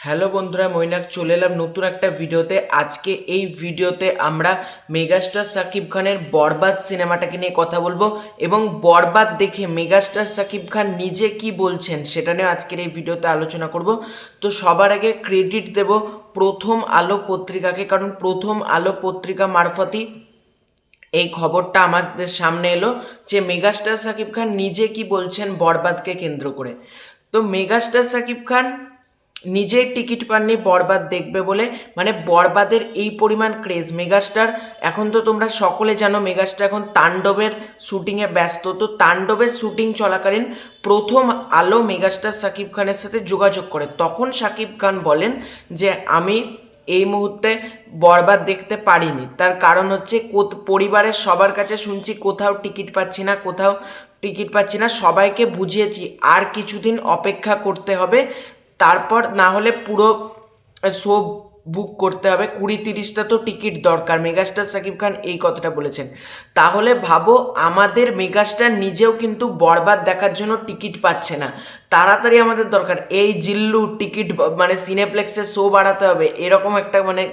Hello বন্ধুরা মৈনাক, চলে এলাম নতুন একটা ভিডিওতে। আজকে এই ভিডিওতে আমরা মেগাস্টার সাকিব খানের বরবাদ সিনেমাটাকে নিয়ে কথা বলব এবং বরবাদ দেখে মেগাস্টার সাকিব খান নিজে কি বলছেন সেটা নিয়ে আজকের এই ভিডিওতে আলোচনা করব। তো সবার আগে ক্রেডিট দেব প্রথম আলো পত্রিকাকে, কারণ প্রথম আলো পত্রিকা মারফতই এই খবরটা আমাদের সামনে এলো যে মেগাস্টার সাকিব খান নিজে কি বলছেন বরবাদকে কেন্দ্র করে। তো মেগাস্টার সাকিব খান নিজেই টিকিট পাননি, বরবাদ দেখবে বলে। মানে বরবাদের এই পরিমাণ ক্রেজ মেগাস্টার এখন তো তোমরা সকলে জানো মেগাস্টার এখন তাণ্ডবের শ্যুটিংয়ে ব্যস্ত। তো তাণ্ডবের শ্যুটিং চলাকালীন প্রথম আলো মেগাস্টার সাকিব খানের সাথে যোগাযোগ করে। তখন সাকিব খান বলেন যে, আমি এই মুহূর্তে বরবাদ দেখতে পারিনি। তার কারণ হচ্ছে পরিবারের সবার কাছে শুনছি, কোথাও টিকিট পাচ্ছি না, কোথাও টিকিট পাচ্ছি না। সবাইকে বুঝিয়েছি, আর কিছুদিন অপেক্ষা করতে হবে। তারপর না হলে পুরো শো বুক করতে হবে। কুড়ি তিরিশটা তো টিকিট দরকার। মেগাস্টার সাকিব খান এই কথাটা বলেছেন। তাহলে ভাবো, আমাদের মেগাস্টার নিজেও কিন্তু বরবাদ দেখার জন্য টিকিট পাচ্ছে না। তাড়াতাড়ি আমাদের দরকার। এই জিল্লু টিকিট মানে সিনেপ্লেক্সের শো বাড়াতে হবে। এরকম একটা মানে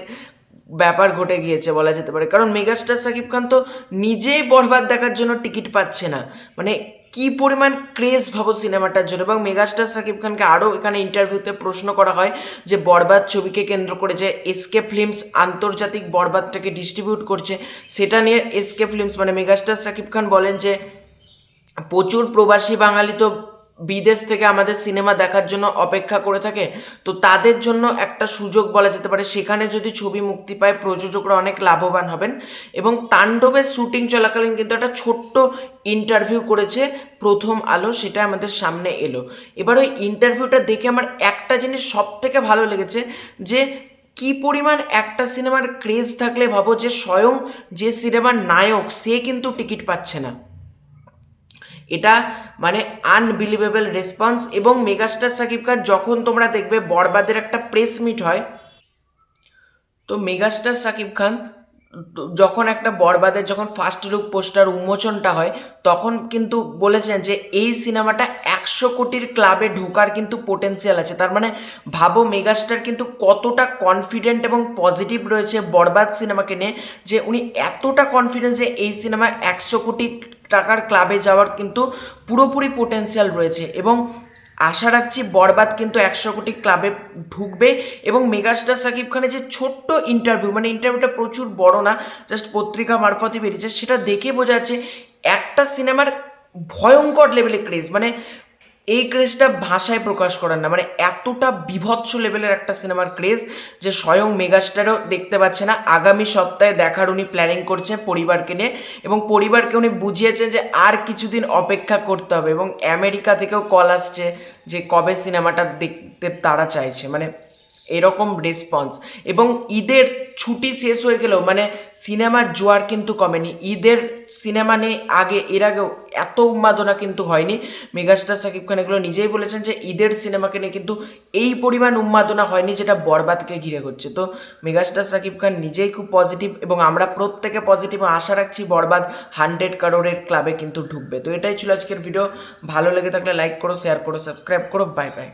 ব্যাপার ঘটে গিয়েছে বলা যেতে পারে। কারণ মেগাস্টার সাকিব খান তো নিজেই বরবাদ দেখার জন্য টিকিট পাচ্ছে না। মানে কি পরিমাণ ক্রেজ ভাবো সিনেমাটার জন্য? এবং মেগাস্টার সাকিব খানকে আরও এখানে ইন্টারভিউতে প্রশ্ন করা হয় যে, বরবাদ ছবিকে কেন্দ্র করে যে এসকে ফিল্মস আন্তর্জাতিক বরবাদটাকে ডিস্ট্রিবিউট করছে, সেটা নিয়ে এসকে ফিল্মস মানে মেগাস্টার সাকিব খান বলেন যে, প্রচুর প্রবাসী বাঙালি তো বিদেশ থেকে আমাদের সিনেমা দেখার জন্য অপেক্ষা করে থাকে, তো তাদের জন্য একটা সুযোগ বলা যেতে পারে। সেখানে যদি ছবি মুক্তি পায়, প্রযোজকরা অনেক লাভবান হবেন। এবং তাণ্ডবের শুটিং চলাকালীন কিন্তু একটা ছোট্ট ইন্টারভিউ করেছে, প্রথম আলো, সেটা আমাদের সামনে এলো। এবার ওই ইন্টারভিউটা দেখে আমার একটা জিনিস সব থেকে ভালো লেগেছে যে, কি পরিমাণ একটা সিনেমার ক্রেজ থাকলে ভাবো যে, স্বয়ং যে সিনেমার নায়ক, সে কিন্তু টিকিট পাচ্ছে না। এটা মানে আনবিলিভেবল রেসপন্স এবং মেগাস্টার সাকিব খান যখন তোমরা দেখবে বরবাদের একটা প্রেস মিট হয়, তো মেগাস্টার সাকিব খান যখন একটা বরবাদের যখন ফার্স্ট লুক পোস্টার উন্মোচনটা হয়, তখন কিন্তু বলেছেন যে এই সিনেমাটা একশো কোটির ক্লাবে ঢোকার কিন্তু পোটেন্সিয়াল আছে। তার মানে ভাবো মেগাস্টার কিন্তু কতটা কনফিডেন্ট এবং পজিটিভ রয়েছে বরবাদ সিনেমাকে নিয়ে, যে উনি এতটা কনফিডেন্স যে এই সিনেমা একশো কোটি টাকার ক্লাবে যাওয়ার কিন্তু পুরোপুরি পোটেন্সিয়াল রয়েছে। এবং আশা রাখছি বরবাদ কিন্তু একশো কোটি ক্লাবে ঢুকবে এবং মেগাস্টার সাকিব খানের যে ছোট্ট ইন্টারভিউ মানে ইন্টারভিউটা প্রচুর বড় না জাস্ট পত্রিকা মারফতই বেরিয়েছে, সেটা দেখে বোঝা যাচ্ছে একটা সিনেমার ভয়ঙ্কর লেভেলে ক্রেজ মানে এই ক্রেজটা ভাষায় প্রকাশ করার না মানে এতটা বিভৎস লেভেলের একটা সিনেমার ক্রেজ যে স্বয়ং মেগাস্টারও দেখতে পাচ্ছে না। আগামী সপ্তাহে দেখার উনি প্ল্যানিং করছেন পরিবারকে নিয়ে এবং পরিবারকে উনি বুঝিয়েছেন যে আর কিছুদিন অপেক্ষা করতে হবে এবং আমেরিকা থেকেও কল আসছে যে কবে সিনেমাটা দেখতে তারা চাইছে। মানে এরকম রেসপন্স এবং ঈদের ছুটি শেষ হয়ে গেলেও মানে সিনেমার জোয়ার কিন্তু কমেনি। ঈদের সিনেমা নিয়ে আগে, এর আগেও এত উন্মাদনা কিন্তু হয়নি। মেগাস্টার সাকিব খান এগুলো নিজেই বলেছেন যে, ঈদের সিনেমাকে নিয়ে কিন্তু এই পরিমাণ উন্মাদনা হয়নি যেটা বরবাদকে ঘিরে করছে তো মেগাস্টার সাকিব খান নিজেই খুব পজিটিভ এবং আমরা প্রত্যেকে পজিটিভ আশা রাখছি বরবাদ হান্ড্রেড কারোরের ক্লাবে কিন্তু ঢুকবে। তো এটাই ছিল আজকের ভিডিও ভালো লেগে থাকলে লাইক করো শেয়ার করো সাবস্ক্রাইব করো। Bye bye